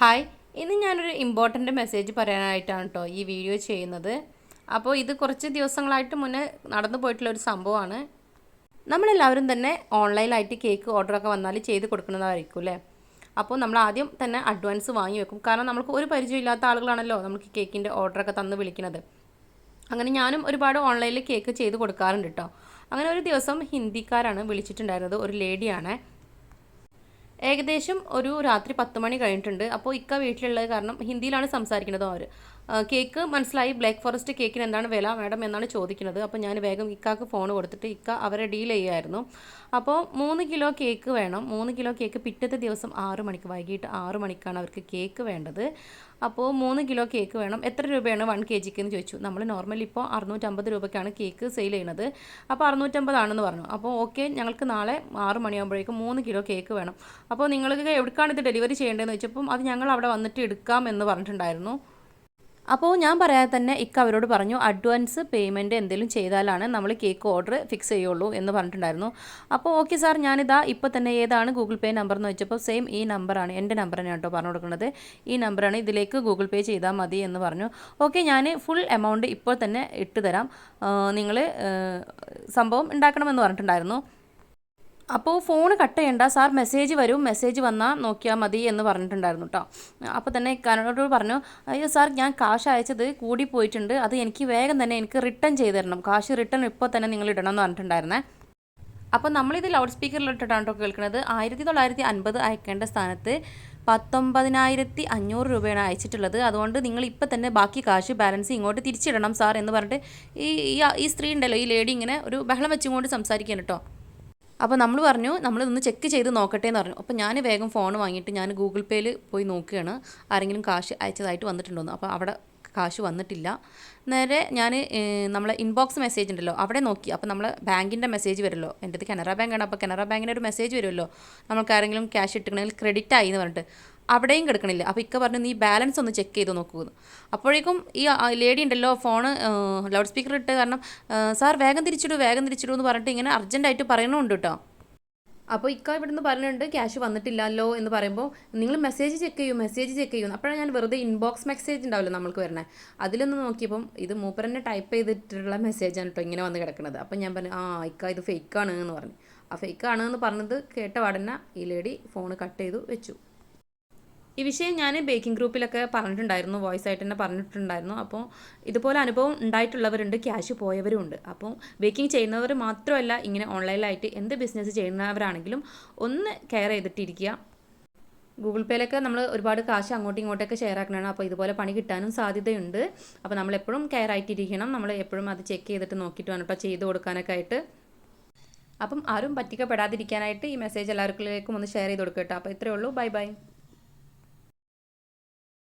Hi ഇന്ന് ഞാനൊരു important message പറയാനായിട്ടാണ് കേട്ടോ ഈ വീഡിയോ ചെയ്യുന്നത്. അപ്പോൾ ഇത് കുറച്ച് ദിവസങ്ങളായിട്ട് മുന്നേ നടന്നു പോയിട്ടുള്ള ഒരു സംഭവമാണ്. നമ്മളെല്ലാവരും തന്നെ ഓൺലൈനായിട്ട് കേക്ക് ഓർഡറൊക്കെ വന്നാൽ ചെയ്ത് കൊടുക്കുന്നതായിരിക്കും അല്ലേ അപ്പോൾ നമ്മൾ ആദ്യം തന്നെ അഡ്വാൻസ് വാങ്ങി വെക്കും. കാരണം നമുക്ക് ഒരു പരിചയമില്ലാത്ത ആളുകളാണല്ലോ നമുക്ക് കേക്കിന്റെ ഓർഡറൊക്കെ തന്ന് വിളിക്കുന്നത്. അങ്ങനെ ഞാനും ഒരുപാട് ഓൺലൈനിൽ കേക്ക് ചെയ്ത് കൊടുക്കാറുണ്ട് കേട്ടോ അങ്ങനെ ഒരു ദിവസം ഹിന്ദിക്കാരാണ് വിളിച്ചിട്ടുണ്ടായിരുന്നത്. ഒരു ലേഡിയാണ് ഏകദേശം ഒരു രാത്രി പത്ത് മണി കഴിഞ്ഞിട്ടുണ്ട്. അപ്പോൾ ഇക്ക വീട്ടിലുള്ളത് കാരണം ഹിന്ദിയിലാണ് സംസാരിക്കുന്നത് അവർ കേക്ക് മനസ്സിലായി? ബ്ലാക്ക് ഫോറസ്റ്റ് കേക്കിന് എന്താണ് വില മാഡം എന്നാണ് ചോദിക്കുന്നത്. അപ്പോൾ ഞാൻ വേഗം ഇക്കാക്ക് ഫോൺ കൊടുത്തിട്ട് ഇക്ക അവരെ ഡീൽ ചെയ്യുമായിരുന്നു അപ്പോൾ മൂന്ന് കിലോ കേക്ക് വേണം. മൂന്ന് കിലോ കേക്ക് പിറ്റത്തെ ദിവസം ആറ് മണിക്ക് വൈകിട്ട് ആറ് മണിക്കാണ് അവർക്ക് കേക്ക് വേണ്ടത്. അപ്പോൾ മൂന്ന് കിലോ കേക്ക് വേണം. എത്ര രൂപയാണ് വൺ കെ ജിക്ക് എന്ന് ചോദിച്ചു. നമ്മൾ നോർമലി ഇപ്പോൾ അറുന്നൂറ്റമ്പത് രൂപയ്ക്കാണ് കേക്ക് സെയിൽ ചെയ്യുന്നത്. അപ്പോൾ അറുന്നൂറ്റമ്പതാണെന്ന് പറഞ്ഞു. അപ്പോൾ ഓക്കെ ഞങ്ങൾക്ക് നാളെ ആറ് മണിയാകുമ്പോഴേക്കും മൂന്ന് കിലോ കേക്ക് വേണം. അപ്പോൾ നിങ്ങൾക്ക് എവിടേക്കാണ് ഇത് ഡെലിവറി ചെയ്യേണ്ടതെന്ന് വെച്ചപ്പം അത് ഞങ്ങൾ അവിടെ വന്നിട്ട് എടുക്കാം എന്ന് പറഞ്ഞിട്ടുണ്ടായിരുന്നു. അപ്പോൾ ഞാൻ പറയാതെ തന്നെ ഇക്ക അവരോട് പറഞ്ഞു അഡ്വാൻസ് പേയ്മെന്റ് എന്തെങ്കിലും ചെയ്താലാണ് നമ്മൾ കേക്ക് ഓർഡർ ഫിക്സ് ചെയ്യുള്ളൂ എന്ന് പറഞ്ഞിട്ടുണ്ടായിരുന്നു. അപ്പോൾ ഓക്കെ സാർ ഞാനിതാ ഇപ്പോൾ തന്നെ ഏതാണ് ഗൂഗിൾ പേ നമ്പർ എന്ന് വെച്ചപ്പോൾ സെയിം ഈ നമ്പറാണ് എന്റെ തന്നെയാണ് കേട്ടോ പറഞ്ഞു കൊടുക്കുന്നത്. ഈ നമ്പറാണ് ഇതിലേക്ക് ഗൂഗിൾ പേ ചെയ്താൽ മതി എന്ന് പറഞ്ഞു. ഓക്കെ ഞാൻ ഫുൾ എമൗണ്ട് ഇപ്പോൾ തന്നെ ഇട്ട് തരാം. നിങ്ങൾ സംഭവം ഉണ്ടാക്കണമെന്ന് പറഞ്ഞിട്ടുണ്ടായിരുന്നു. അപ്പോൾ ഫോൺ കട്ട് ചെയ്യണ്ട. സാർ മെസ്സേജ് വരും. മെസ്സേജ് വന്നാൽ നോക്കിയാൽ മതി എന്ന് പറഞ്ഞിട്ടുണ്ടായിരുന്നു കേട്ടോ അപ്പോൾ തന്നെ കാനോട് പറഞ്ഞു അയ്യോ സാർ ഞാൻ കാശ് അയച്ചത് കൂടി പോയിട്ടുണ്ട്. അത് എനിക്ക് വേഗം തന്നെ എനിക്ക് റിട്ടേൺ ചെയ്ത് തരണം. കാശ് റിട്ടേൺ ഇപ്പോൾ തന്നെ നിങ്ങൾ ഇടണം എന്ന് പറഞ്ഞിട്ടുണ്ടായിരുന്നേ. അപ്പോൾ നമ്മളിത് ലൗഡ് സ്പീക്കറിൽ ഇട്ടിട്ടാണ് കേട്ടോ കേൾക്കുന്നത് ആയിരത്തി തൊള്ളായിരത്തി അൻപത് അയക്കേണ്ട സ്ഥാനത്ത് പത്തൊമ്പതിനായിരത്തി അഞ്ഞൂറ് രൂപയാണ് അയച്ചിട്ടുള്ളത്. അതുകൊണ്ട് നിങ്ങൾ ഇപ്പം തന്നെ ബാക്കി കാശ് ബാലൻസ് ഇങ്ങോട്ട് തിരിച്ചിടണം സാർ എന്ന് പറഞ്ഞിട്ട് ഈ ഈ സ്ത്രീ ഉണ്ടല്ലോ ഈ ലേഡി ഇങ്ങനെ ഒരു ബഹളം വെച്ചുകൊണ്ട് സംസാരിക്കാൻ കേട്ടോ അപ്പോൾ നമ്മൾ പറഞ്ഞു നമ്മൾ നമ്മളിതൊന്ന് ചെക്ക് ചെയ്ത് നോക്കട്ടെ എന്ന് പറഞ്ഞു. അപ്പോൾ ഞാൻ വേഗം ഫോൺ വാങ്ങിയിട്ട് ഞാൻ ഗൂഗിൾ പേയിൽ പോയി നോക്കുകയാണ്. ആരെങ്കിലും കാശ് അയച്ചതായിട്ട് വന്നിട്ടുണ്ടോന്ന്. അപ്പോൾ അവിടെ കാശ് വന്നിട്ടില്ല. നേരെ ഞാൻ നമ്മളെ ഇൻബോക്സ് മെസ്സേജ് ഉണ്ടല്ലോ അവിടെ നോക്കി. അപ്പോൾ നമ്മൾ ബാങ്കിന്റെ മെസ്സേജ് വരുമല്ലോ. എന്റെ കനറ ബാങ്കാണ്. അപ്പോൾ കനറ ബാങ്കിന്റെ ഒരു മെസ്സേജ് വരുമല്ലോ. നമ്മൾക്ക് ആരെങ്കിലും ക്യാഷ് ഇട്ടിട്ടുണ്ടെങ്കിൽ ക്രെഡിറ്റ് ആയി എന്ന് പറഞ്ഞിട്ട്. അവിടെയും കിടക്കണില്ല. അപ്പോൾ ഇക്ക പറഞ്ഞു നീ ബാലൻസ് ഒന്ന് ചെക്ക് ചെയ്ത് നോക്കുമെന്ന് അപ്പോഴേക്കും ഈ ലേഡി ഉണ്ടല്ലോ ഫോണ് ലൗഡ് സ്പീക്കർ ഇട്ട് കാരണം സാർ വേഗം തിരിച്ചിടൂ വേഗം തിരിച്ചിടൂ എന്ന് പറഞ്ഞിട്ട് ഇങ്ങനെ അർജന്റായിട്ട് പറയണമുണ്ട് കേട്ടോ. അപ്പോൾ ഇക്ക ഇവിടുന്ന് പറഞ്ഞിട്ടുണ്ട് ക്യാഷ് വന്നിട്ടില്ലല്ലോ എന്ന് പറയുമ്പോൾ നിങ്ങൾ മെസ്സേജ് ചെക്ക് ചെയ്യൂ മെസ്സേജ് ചെക്ക് ചെയ്യൂ അപ്പോഴാണ് ഞാൻ വെറുതെ ഇൻബോക്സ് മെസ്സേജ് ഉണ്ടാവില്ല നമ്മൾക്ക് വരണേ? അതിലൊന്ന് നോക്കിയപ്പം ഇത് മൂപ്പരനെ ടൈപ്പ് ചെയ്തിട്ടുള്ള മെസ്സേജാണ് കേട്ടോ ഇങ്ങനെ വന്ന് കിടക്കുന്നത് അപ്പം ഞാൻ പറഞ്ഞു ആ ഇക്ക ഇത് ഫേക്കാണ് എന്ന് പറഞ്ഞു. ആ ഫേക്കാണ് എന്ന് പറഞ്ഞത് കേട്ട പാടന്നെ ഈ ലേഡി ഫോൺ കട്ട് ചെയ്തു വെച്ചു. ഈ വിഷയം ഞാൻ ബേക്കിംഗ് ഗ്രൂപ്പിലൊക്കെ പറഞ്ഞിട്ടുണ്ടായിരുന്നു വോയിസ് ആയിട്ട് തന്നെ പറഞ്ഞിട്ടുണ്ടായിരുന്നു. അപ്പോൾ ഇതുപോലെ അനുഭവം ഉണ്ടായിട്ടുള്ളവരുണ്ട് ക്യാഷ് പോയവരും ഉണ്ട് അപ്പോൾ ബേക്കിംഗ് ചെയ്യുന്നവർ മാത്രമല്ല ഇങ്ങനെ ഓൺലൈനിലായിട്ട് എന്ത് ബിസിനസ് ചെയ്യുന്നവരാണെങ്കിലും ഒന്ന് കെയർ ചെയ്തിട്ടിരിക്കുക. ഗൂഗിൾ പേയിലൊക്കെ നമ്മൾ ഒരുപാട് കാശ് അങ്ങോട്ടും ഇങ്ങോട്ടൊക്കെ ഷെയർ ആക്കണമാണ് അപ്പോൾ ഇതുപോലെ പണി കിട്ടാനും സാധ്യതയുണ്ട്. അപ്പോൾ നമ്മൾ എപ്പോഴും കെയർ ആയിട്ടിരിക്കണം. നമ്മൾ എപ്പോഴും അത് ചെക്ക് ചെയ്തിട്ട് നോക്കിയിട്ട് വേണം കേട്ടോ ചെയ്ത് കൊടുക്കാനൊക്കെ ആയിട്ട്. അപ്പം ആരും പറ്റിക്കപ്പെടാതിരിക്കാനായിട്ട് ഈ മെസ്സേജ് എല്ലാവർക്കും ഒന്ന് ഷെയർ ചെയ്ത് കൊടുക്കട്ടോ അപ്പോൾ ഇത്രയേ ഉള്ളൂ. Bye bye